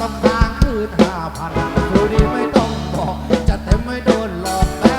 น้ำค้างคือท่าพลังดูดีไม่ต้องบอกจะเต็มไม่โดนหลอกแ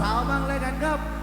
สาวๆบ้างเลยกันครับ